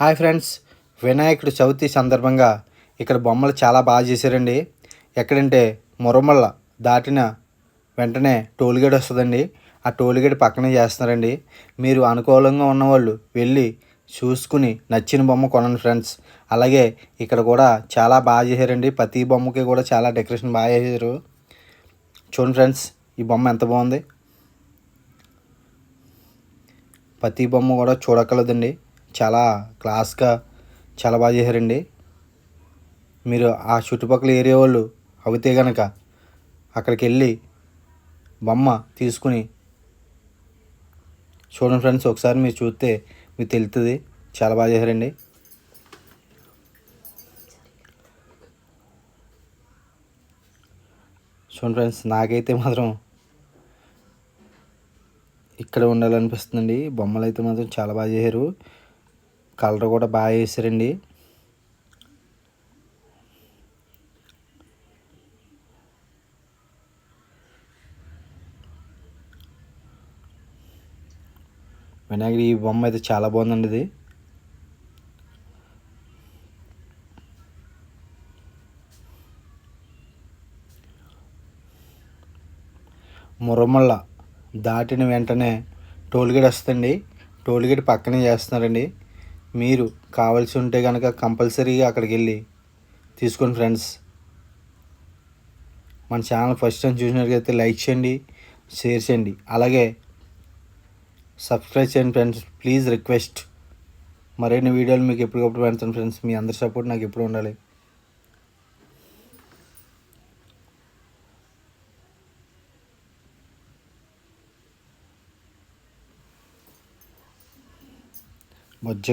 Hi friends వినాయకుడు చవితి సందర్భంగా ఇక్కడ బొమ్మలు చాలా బాగా చేశారండి. ఎక్కడంటే మురమల్ల దాటిన వెంటనే టోల్గేట్ వస్తుందండి. ఆ టోల్గేట్ పక్కనే చేస్తున్నారండి. మీరు అనుకూలంగా ఉన్నవాళ్ళు వెళ్ళి చూసుకుని నచ్చిన బొమ్మ కొనండి ఫ్రెండ్స్. అలాగే ఇక్కడ కూడా చాలా బాగా చేశారండి. ప్రతి బొమ్మకి కూడా చాలా డెకరేషన్ బాగా చేశారు. చూడండి ఫ్రెండ్స్ ఈ బొమ్మ ఎంత బాగుంది. ప్రతి బొమ్మ కూడా చూడగలదండి చాలా క్లాస్గా చాలా బాగా చేశారండి. మీరు ఆ చుట్టుపక్కల ఏరియా వాళ్ళు అయితే కనుక అక్కడికి వెళ్ళి బొమ్మ తీసుకుని చూడండి ఫ్రెండ్స్ ఒకసారి మీరు చూస్తే మీకు తెలుస్తుంది చాలా బాగా చేశారండి. చూడండి ఫ్రెండ్స్ నాకైతే మాత్రం ఇక్కడ ఉండాలనిపిస్తుందండి. బొమ్మలు అయితే మాత్రం చాలా బాగా చేశారు. కలర్ కూడా బాగా వేసారండి. వినాయకుడి ఈ బొమ్మ అయితే చాలా బాగుందండి ఇది. మురమళ్ళ దాటిన వెంటనే టోల్గేట్ వస్తుంది టోల్గేట్ పక్కనే చేస్తున్నారండి. మీరు కావాల్సి ఉంటే కనుక కంపల్సరీగా అక్కడికి వెళ్ళి తీసుకోండి ఫ్రెండ్స్. మన ఛానల్ ఫస్ట్ టైం చూసినట్లయితే లైక్ చేయండి షేర్ చేయండి. అలాగే సబ్స్క్రైబ్ చేయండి ఫ్రెండ్స్. Please request. మరిన్ని వీడియోలు మీకు ఎప్పటికప్పుడు పెడతాను ఫ్రెండ్స్. మీ అందరి సపోర్ట్ నాకు ఎప్పుడు ఉండాలి. బొజ్జ